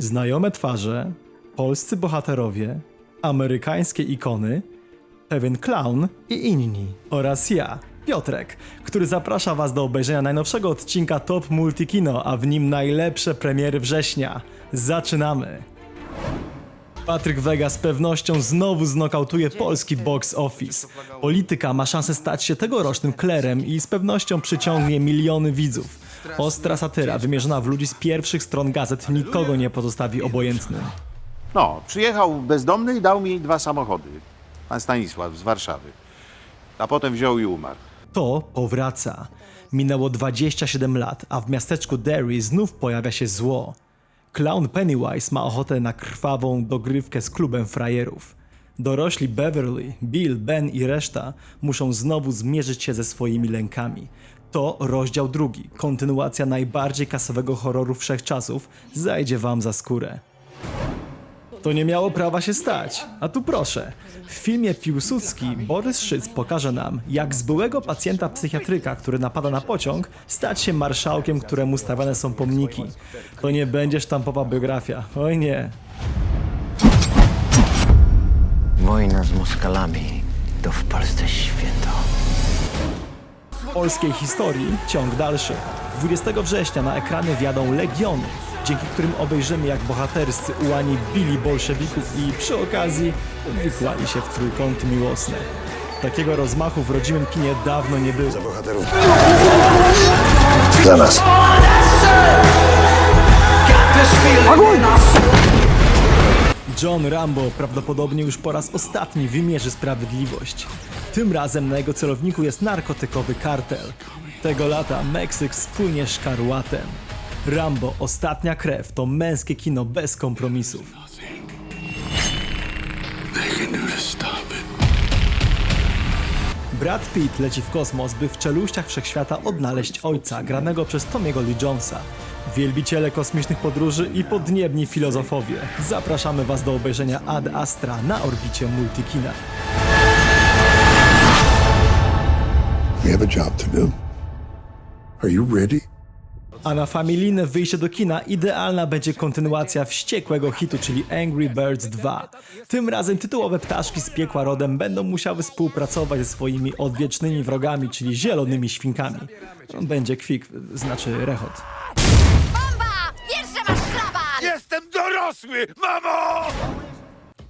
Znajome twarze, polscy bohaterowie, amerykańskie ikony, pewien clown i inni. Oraz ja, Piotrek, który zaprasza Was do obejrzenia najnowszego odcinka Top Multikino, a w nim najlepsze premiery września. Zaczynamy! Patryk Wega z pewnością znowu znokautuje polski box office. Polityka ma szansę stać się tegorocznym klerem i z pewnością przyciągnie miliony widzów. Ostra satyra wymierzona w ludzi z pierwszych stron gazet nikogo nie pozostawi obojętnym. No, przyjechał bezdomny i dał mi dwa samochody. Pan Stanisław z Warszawy. A potem wziął i umarł. To powraca. Minęło 27 lat, a w miasteczku Derry znów pojawia się zło. Clown Pennywise ma ochotę na krwawą dogrywkę z klubem frajerów. Dorośli Beverly, Bill, Ben i reszta muszą znowu zmierzyć się ze swoimi lękami. To rozdział drugi, kontynuacja najbardziej kasowego horroru wszechczasów, zajdzie wam za skórę. To nie miało prawa się stać. A tu proszę. W filmie Piłsudski Borys Szyc pokaże nam, jak z byłego pacjenta psychiatryka, który napada na pociąg, stać się marszałkiem, któremu stawiane są pomniki. To nie będzie sztampowa biografia. Oj nie. Wojna z Moskalami to w Polsce święto. W polskiej historii ciąg dalszy. 20 września na ekrany wjadą Legiony, dzięki którym obejrzymy jak bohaterscy ułani bili bolszewików i przy okazji wykłali się w trójkąty miłosne. Takiego rozmachu w rodzimym kinie dawno nie było. Za nas. John Rambo prawdopodobnie już po raz ostatni wymierzy sprawiedliwość. Tym razem na jego celowniku jest narkotykowy kartel. Tego lata Meksyk spłynie szkarłatem. Rambo Ostatnia Krew to męskie kino bez kompromisów. Brad Pitt leci w kosmos, by w czeluściach wszechświata odnaleźć ojca, granego przez Tomiego Lee Jonesa. Wielbiciele kosmicznych podróży i podniebni filozofowie. Zapraszamy Was do obejrzenia Ad Astra na orbicie Multikina. We have a job to do. Are you ready? A na familijne wyjście do kina idealna będzie kontynuacja wściekłego hitu, czyli Angry Birds 2. Tym razem tytułowe ptaszki z piekła rodem będą musiały współpracować ze swoimi odwiecznymi wrogami, czyli zielonymi świnkami. Będzie kwik, znaczy rechot. Bomba! Wiesz, że masz szlaban! Jestem dorosły, mamo!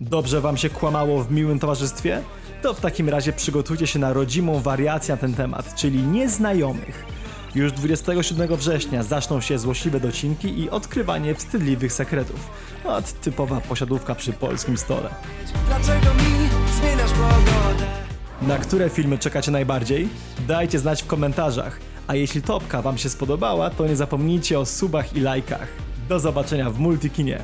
Dobrze wam się kłamało w miłym towarzystwie? To w takim razie przygotujcie się na rodzimą wariację na ten temat, czyli nieznajomych. Już 27 września zaczną się złośliwe docinki i odkrywanie wstydliwych sekretów. No, typowa posiadówka przy polskim stole. Dlaczego mi zmieniasz pogodę? Na które filmy czekacie najbardziej? Dajcie znać w komentarzach. A jeśli topka wam się spodobała, to nie zapomnijcie o subach i lajkach. Do zobaczenia w Multikinie.